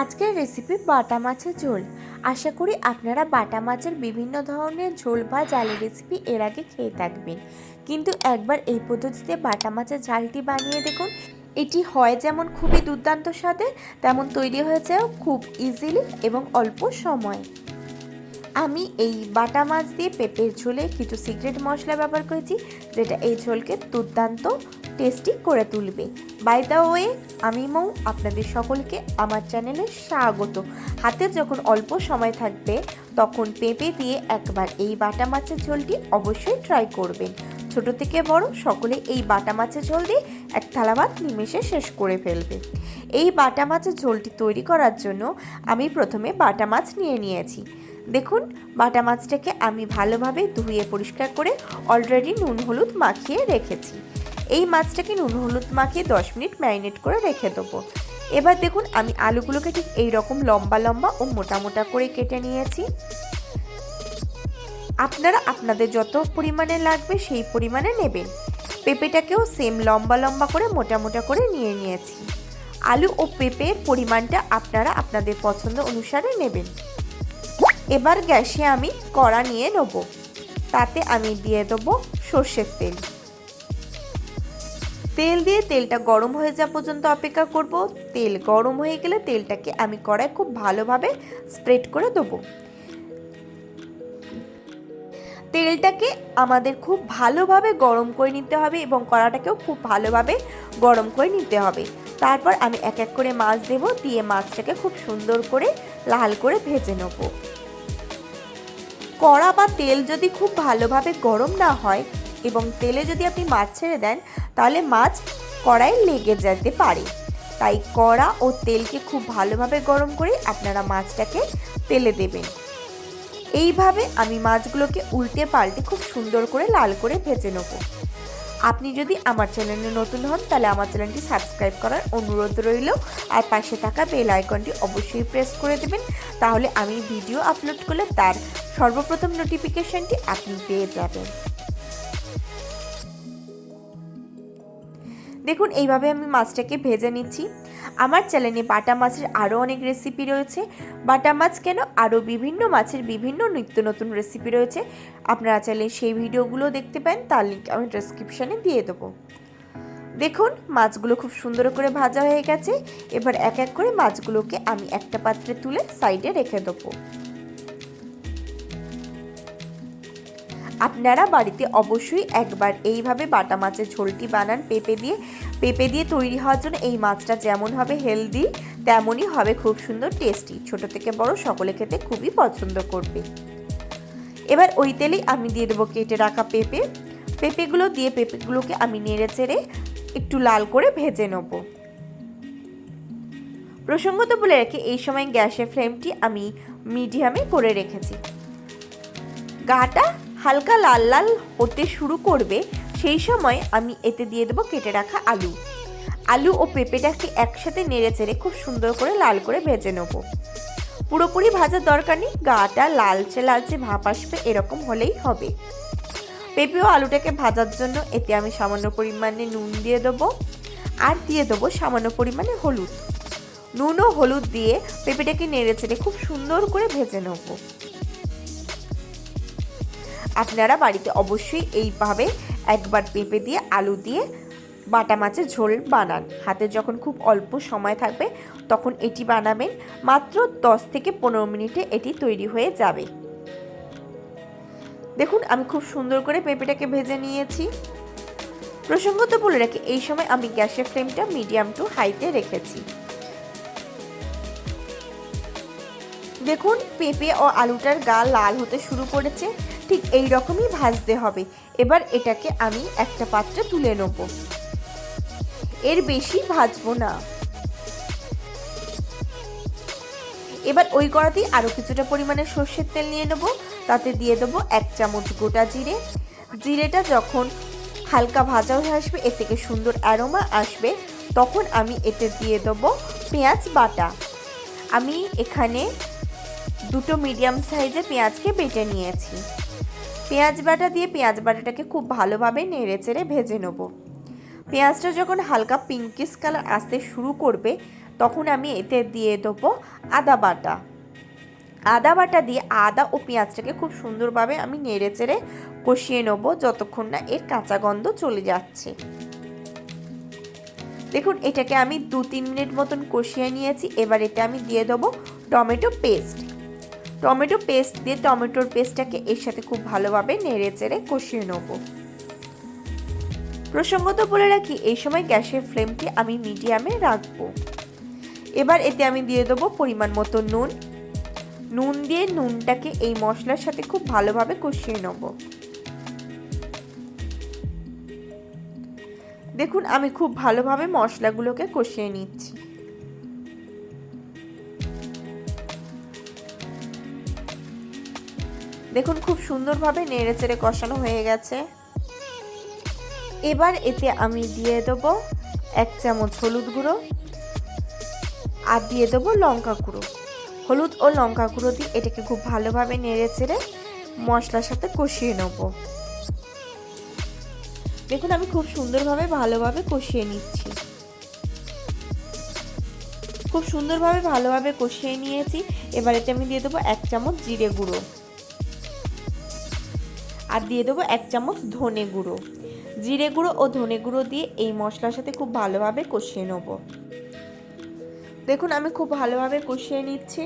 আজকের রেসিপি বাটা মাছের ঝোল। আশা করি আপনারা বাটা মাছের বিভিন্ন ধরনের ঝোল বা জালের রেসিপি এর আগে খেয়ে থাকবেন। কিন্তু একবার এই পদ্ধতিতে বাটা মাছের ঝালটি বানিয়ে দেখুন। এটি হয় যেমন খুবই দুর্দান্ত স্বাদে, তেমন তৈরি হয়েছেও খুব ইজিলি এবং অল্প সময়ে। আমি এই বাটা মাছ দিয়ে পেঁপের ঝোলে কিছু সিক্রেট মশলা ব্যবহার করেছি, যেটা এই ঝোলকে দুর্দান্ত টেস্টি করে তুলবে। বাই দ্য ওয়ে আমি মৌ, আপনাদের সকলকে আমার চ্যানেলে স্বাগত। হাতে যখন অল্প সময় থাকবে, তখন পেঁপে দিয়ে একবার এই বাটা মাছের ঝোলটি অবশ্যই ট্রাই করবেন। ছোট থেকে বড়, সকলে এই বাটা মাছের ঝোল দিয়ে এক থালা ভাত নিমেষে শেষ করে ফেলবে। এই বাটা মাছের ঝোলটি তৈরি করার জন্য আমি প্রথমে বাটা মাছ নিয়ে নিয়েছি। দেখুন, বাটা মাছটাকে আমি ভালোভাবে ধুয়ে পরিষ্কার করে অলরেডি নুন, হলুদ মাখিয়ে রেখেছি। এই মাছটাকে নুন, হলুদ মাখিয়ে দশ মিনিট ম্যারিনেট করে রেখে দেবো। এবার দেখুন, আমি আলুগুলোকে ঠিক এই রকম লম্বা লম্বা ও মোটা মোটা করে কেটে নিয়েছি। আপনারা আপনাদের যত পরিমাণে লাগবে সেই পরিমাণে নেবেন। পেঁপেটাকেও সেম লম্বা লম্বা করে মোটা মোটা করে নিয়ে নিয়েছি। আলু ও পেঁপের পরিমাণটা আপনারা আপনাদের পছন্দ অনুসারে নেবেন। এবার গ্যাসে আমি কড়া নিয়ে নেব। তাতে আমি দিয়ে দেবো সর্ষের তেল। তেল দিয়ে তেলটা গরম হয়ে যাওয়া পর্যন্ত অপেক্ষা করব। তেল গরম হয়ে গেলে তেলটাকে আমি কড়াই খুব ভালোভাবে স্প্রেড করে দেবো। তেলটাকে আমাদের খুব ভালোভাবে গরম করে নিতে হবে এবং কড়াটাকেও খুব ভালোভাবে গরম করে নিতে হবে। তারপর আমি এক এক করে মাছ দেব, দিয়ে মাছটাকে খুব সুন্দর করে লাল করে ভেজে নেব। কড়া বা তেল যদি খুব ভালোভাবে গরম না হয় এবং তেলে যদি আপনি মাছ ছেড়ে দেন, তাহলে মাছ কড়াই লেগে যেতে পারে। তাই কড়া ও তেলকে খুব ভালোভাবে গরম করে আপনারা মাছটাকে তেলে দেবেন। এইভাবে আমি মাছগুলোকে উল্টে পাল্টে খুব সুন্দর করে লাল করে ভেজে নেব। আপনি যদি আমার চ্যানেলে নতুন হন, তাহলে আমার চ্যানেলটি সাবস্ক্রাইব করার অনুরোধ রইল। আর পাশে থাকা বেল আইকনটি অবশ্যই প্রেস করে দেবেন। তাহলে আমি ভিডিও আপলোড করলে তার সর্বপ্রথম নোটিফিকেশনটি আপনি পেয়ে যাবেন। দেখুন, এইভাবে আমি মাছটাকে ভেজে নিচ্ছি। আমার চ্যানেলে বাটা মাছের আরও অনেক রেসিপি রয়েছে। বাটা মাছ কেন? আরও বিভিন্ন মাছের বিভিন্ন নিত্য নতুন রেসিপি রয়েছে। আপনারা চাইলে সেই ভিডিওগুলো দেখতে পান তার লিঙ্ক আমি ডেসক্রিপশানে দিয়ে দেবো। দেখুন, মাছগুলো খুব সুন্দর করে ভাজা হয়ে গেছে। এবার এক এক করে মাছগুলোকে আমি একটা পাত্রে তুলে সাইডে রেখে দেবো। আপনারা বাড়িতে অবশ্যই একবার এইভাবে বাটা মাছের ঝোলটি বানান, পেঁপে দিয়ে। পেঁপে দিয়ে তৈরি হওয়ার জন্য এই মাছটা যেমন হবে হেলদি, তেমনই হবে খুব সুন্দর টেস্টি। ছোট থেকে বড় সকলে খেতে খুবই পছন্দ করবে। এবার ওই তেলেই আমি দিয়ে দেবো কেটে রাখা পেঁপে। পেঁপেগুলো দিয়ে পেঁপেগুলোকে আমি নেড়ে চেড়ে একটু লাল করে ভেজে নেব। প্রসঙ্গত বলে রেখে, এই সময় গ্যাসের ফ্লেমটি আমি মিডিয়ামে করে রেখেছি। গাটা হালকা লাল লাল হতে শুরু করবে, সেই সময় আমি এতে দিয়ে দেবো কেটে রাখা আলু। আলু ও পেঁপেটাকে একসাথে নেড়ে চেড়ে খুব সুন্দর করে লাল করে ভেজে নেব। পুরোপুরি ভাজার দরকার নেই, গাটা লালচে লালচে ভাপ আসবে, এরকম হলেই হবে। পেঁপে ও আলুটাকে ভাজার জন্য এতে আমি সামান্য পরিমাণে নুন দিয়ে দেবো আর দিয়ে দেবো সামান্য পরিমাণে হলুদ। নুন ও হলুদ দিয়ে পেঁপেটাকে নেড়ে চেড়ে খুব সুন্দর করে ভেজে নেব। আপনারা বাড়িতে অবশ্যই এইভাবে একবার পেঁপে দিয়ে, আলু দিয়ে বাটা মাছের ঝোল বানান। হাতে যখন খুব অল্প সময় থাকবে তখন এটি বানাবেন। মাত্র দশ থেকে পনেরো মিনিটে এটি তৈরি হয়ে যাবে। দেখুন, আমি খুব সুন্দর করে পেঁপেটাকে ভেজে নিয়েছি। প্রসঙ্গত বলে রাখি, এই সময় আমি গ্যাসের ফ্লেমটা মিডিয়াম টু হাইতে রেখেছি। দেখুন, পেঁপে ও আলুটার গা লাল হতে শুরু করেছে। ঠিক এই রকমই ভাজতে হবে। এবার এটাকে আমি একটা পাত্রে তুলে নেব। এর বেশি ভাজবো না। এবার ওই কড়াতেই আরও কিছুটা পরিমাণে সর্ষের তেল নিয়ে নেব। তাতে দিয়ে দেবো এক চামচ গোটা জিরে। জিরেটা যখন হালকা ভাজা হয়ে আসবে এ থেকে সুন্দর অ্যারোমা আসবে, তখন আমি এতে দিয়ে দেবো পেঁয়াজ বাটা। আমি এখানে দুটো মিডিয়াম সাইজের পেঁয়াজকে বেটে নিয়েছি। পেঁয়াজ বাটা দিয়ে পেঁয়াজ বাটাটাকে খুব ভালোভাবে নেড়ে চেড়ে ভেজে নেব। পেঁয়াজটা যখন হালকা পিঙ্কিশ কালার আসতে শুরু করবে, তখন আমি এতে দিয়ে দেবো আদা বাটা। আদা বাটা দিয়ে আদা ও পেঁয়াজটাকে খুব সুন্দরভাবে আমি নেড়ে চেড়ে কষিয়ে নেব যতক্ষণ না এর কাঁচা গন্ধ চলে যাচ্ছে। দেখুন, এটাকে আমি দু তিন মিনিট মতন কষিয়ে নিয়েছি। এবার এতে আমি দিয়ে দেবো টমেটো পেস্ট টমেটো পেস্ট দিয়ে টমেটোর পেস্টটাকে এর সাথে খুব ভালোভাবে নেড়ে চেড়ে কষিয়ে নেব। প্রসঙ্গত বলে রাখি, এই সময় গ্যাসের ফ্লেমটি আমি মিডিয়ামে রাখব। এবার এতে আমি দিয়ে দেবো পরিমাণ মতো নুন। নুন দিয়ে নুনটাকে এই মশলার সাথে খুব ভালোভাবে কষিয়ে নেব। দেখুন, আমি খুব ভালোভাবে মশলাগুলোকে কষিয়ে নিচ্ছি। দেখুন, খুব সুন্দরভাবে নেড়ে চেড়ে কষানো হয়ে গেছে। এবার এতে আমি দিয়ে দেবো এক চামচ হলুদ গুঁড়ো আর দিয়ে দেবো লঙ্কা গুঁড়ো। হলুদ ও লঙ্কা গুঁড়ো দিয়ে এটাকে খুব ভালোভাবে নেড়ে চেড়ে মশলার সাথে কষিয়ে নেব। দেখুন, আমি খুব সুন্দরভাবে ভালোভাবে কষিয়ে নিচ্ছি। খুব সুন্দরভাবে ভালোভাবে কষিয়ে নিয়েছি। এবার এতে আমি দিয়ে দেবো এক চামচ জিরে গুঁড়ো। আর দিয়ে দেবো এক চামচ ধনে গুঁড়ো। জিরে গুঁড়ো ও ধনে গুঁড়ো দিয়ে এই মশলার সাথে খুব ভালোভাবে কষিয়ে নেব। দেখুন, আমি খুব ভালোভাবে কষিয়ে নিচ্ছি।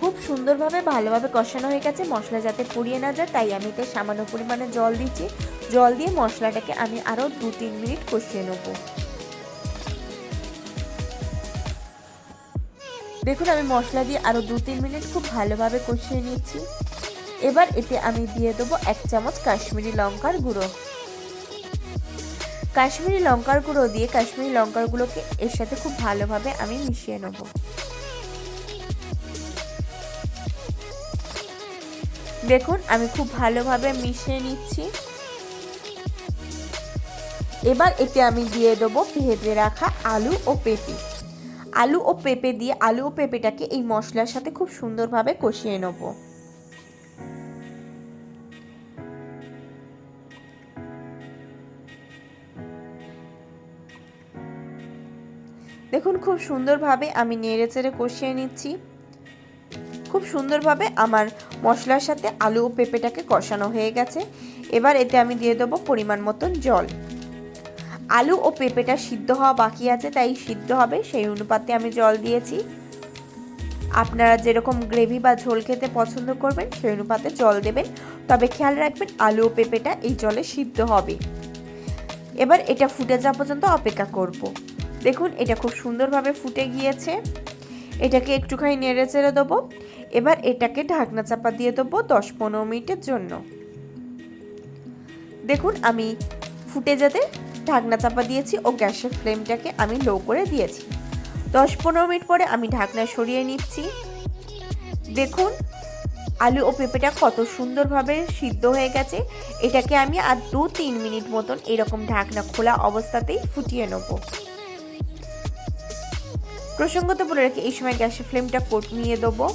খুব সুন্দরভাবে ভালোভাবে কষানো হয়ে গেছে। মশলা যাতে পুড়িয়ে না যায়, তাই আমি এতে সামান্য পরিমাণে জল দিচ্ছি। জল দিয়ে মশলাটাকে আমি আরও দু তিন মিনিট কষিয়ে নেব। দেখুন, আমি মশলা দিয়ে আরও দু তিন মিনিট খুব ভালোভাবে কষিয়ে নিচ্ছি। এবার এতে আমি দিয়ে দেবো এক চামচ কাশ্মীরি লঙ্কার গুঁড়ো। কাশ্মীরি লঙ্কার গুঁড়ো দিয়ে কাশ্মীরি লঙ্কার গুঁড়োকে এর সাথে খুব ভালোভাবে আমি মিশিয়ে নেব। দেখুন, আমি খুব ভালোভাবে মিশিয়ে নিচ্ছি। এবার এতে আমি দিয়ে দেবো ভেজে রাখা আলু ও পেঁপে। আলু ও পেঁপে দিয়ে আলু ও পেঁপেটাকে এই মশলার সাথে খুব সুন্দরভাবে কষিয়ে নেব। দেখুন, খুব সুন্দরভাবে আমি নেড়ে চেড়ে কষিয়ে নিচ্ছি। খুব সুন্দরভাবে আমার মশলার সাথে আলু ও পেঁপেটাকে কষানো হয়ে গেছে। এবার এতে আমি দিয়ে দেবো পরিমাণ মতন জল। আলু ও পেঁপেটা সিদ্ধ হওয়া বাকি আছে, তাই সিদ্ধ হবে। সেই অনুপাতে আমি জল দিয়েছি। আপনারা যেরকম গ্রেভি বা ঝোল খেতে পছন্দ করবেন, সেই অনুপাতে জল দেবেন। তবে খেয়াল রাখবেন, আলু ও পেঁপেটা এই জলে সিদ্ধ হবে। এবার এটা ফুটে যাওয়া পর্যন্ত অপেক্ষা করব। দেখুন, এটা খুব সুন্দরভাবে ফুটে গিয়েছে। এটাকে একটুখানি নেড়ে চেড়ে দেবো। এবার এটাকে ঢাকনা চাপা দিয়ে দেবো দশ পনেরো মিনিটের জন্য। দেখুন, আমি ফুটে যেতে ঢাকনা চাপা দিয়েছি ও গ্যাসের ফ্লেমটাকে আমি লো করে দিয়েছি। দশ পনেরো মিনিট পরে আমি ঢাকনা সরিয়ে নিচ্ছি। দেখুন, আলু ও পেঁপেটা কত সুন্দরভাবে সিদ্ধ হয়ে গেছে। এটাকে আমি আর দু তিন মিনিট মতন এরকম ঢাকনা খোলা অবস্থাতেই ফুটিয়ে নেব। প্রসঙ্গত বলে রাখি, এই সময় গ্যাসের ফ্লেমটা নিয়ে দেবো।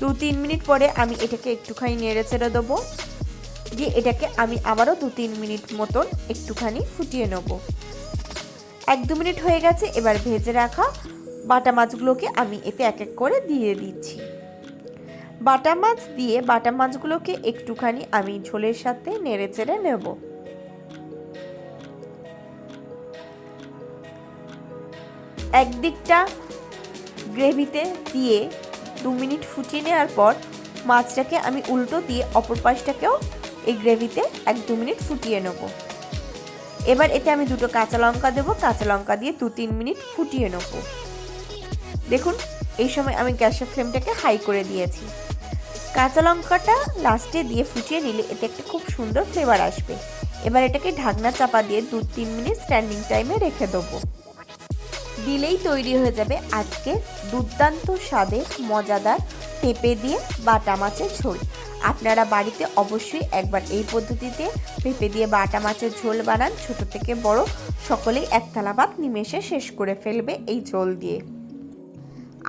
দু তিন মিনিট পরে আমি এটাকে একটুখানি নেড়ে চেড়ে দেবো। দিয়ে এটাকে আমি আবারও দু তিন মিনিট মতন একটুখানি ফুটিয়ে নেব। এক দু মিনিট হয়ে গেছে, এবার ভেজে রাখা বাটা মাছগুলোকে আমি এতে এক এক করে দিয়ে দিচ্ছি। বাটা মাছ দিয়ে বাটা মাছগুলোকে একটুখানি আমি ঝোলের সাথে নেড়ে চেড়ে নেব। একদিকটা গ্রেভিতে দিয়ে দু মিনিট ফুটিয়ে নেওয়ার পর মাছটাকে আমি উল্টো দিয়ে অপর পাশটাকেও এই গ্রেভিতে এক দু মিনিট ফুটিয়ে নেব। এবার এতে আমি দুটো কাঁচা লঙ্কা দেবো, কাঁচা লঙ্কা দিয়ে দু তিন মিনিট ফুটিয়ে নেব। দেখুন, এই সময় আমি গ্যাসের ফ্লেমটাকে হাই করে দিয়েছি। কাঁচা লঙ্কাটা লাস্টে দিয়ে ফুটিয়ে নিলে এতে একটা খুব সুন্দর ফ্লেভার আসবে। এবার এটাকে ঢাকনা চাপা দিয়ে দু তিন মিনিট স্ট্যান্ডিং টাইমে রেখে দেবো। দিলেই তৈরি হয়ে যাবে আজকে দুর্দান্ত স্বাদের, মজাদার পেঁপে দিয়ে বাটা মাছের ঝোল। আপনারা বাড়িতে অবশ্যই একবার এই পদ্ধতিতে পেঁপে দিয়ে বাটা মাছের ঝোল বানান। ছোট থেকে বড় সকলেই এক থালা ভাত নিমেষে শেষ করে ফেলবে এই ঝোল দিয়ে।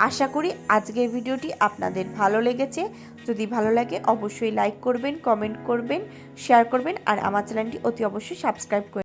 আশা করি আজকের ভিডিওটি আপনাদের ভালো লেগেছে। যদি ভালো লাগে অবশ্যই লাইক করবেন, কমেন্ট করবেন, শেয়ার করবেন আর আমার চ্যানেলটি অতি অবশ্যই সাবস্ক্রাইব করবেন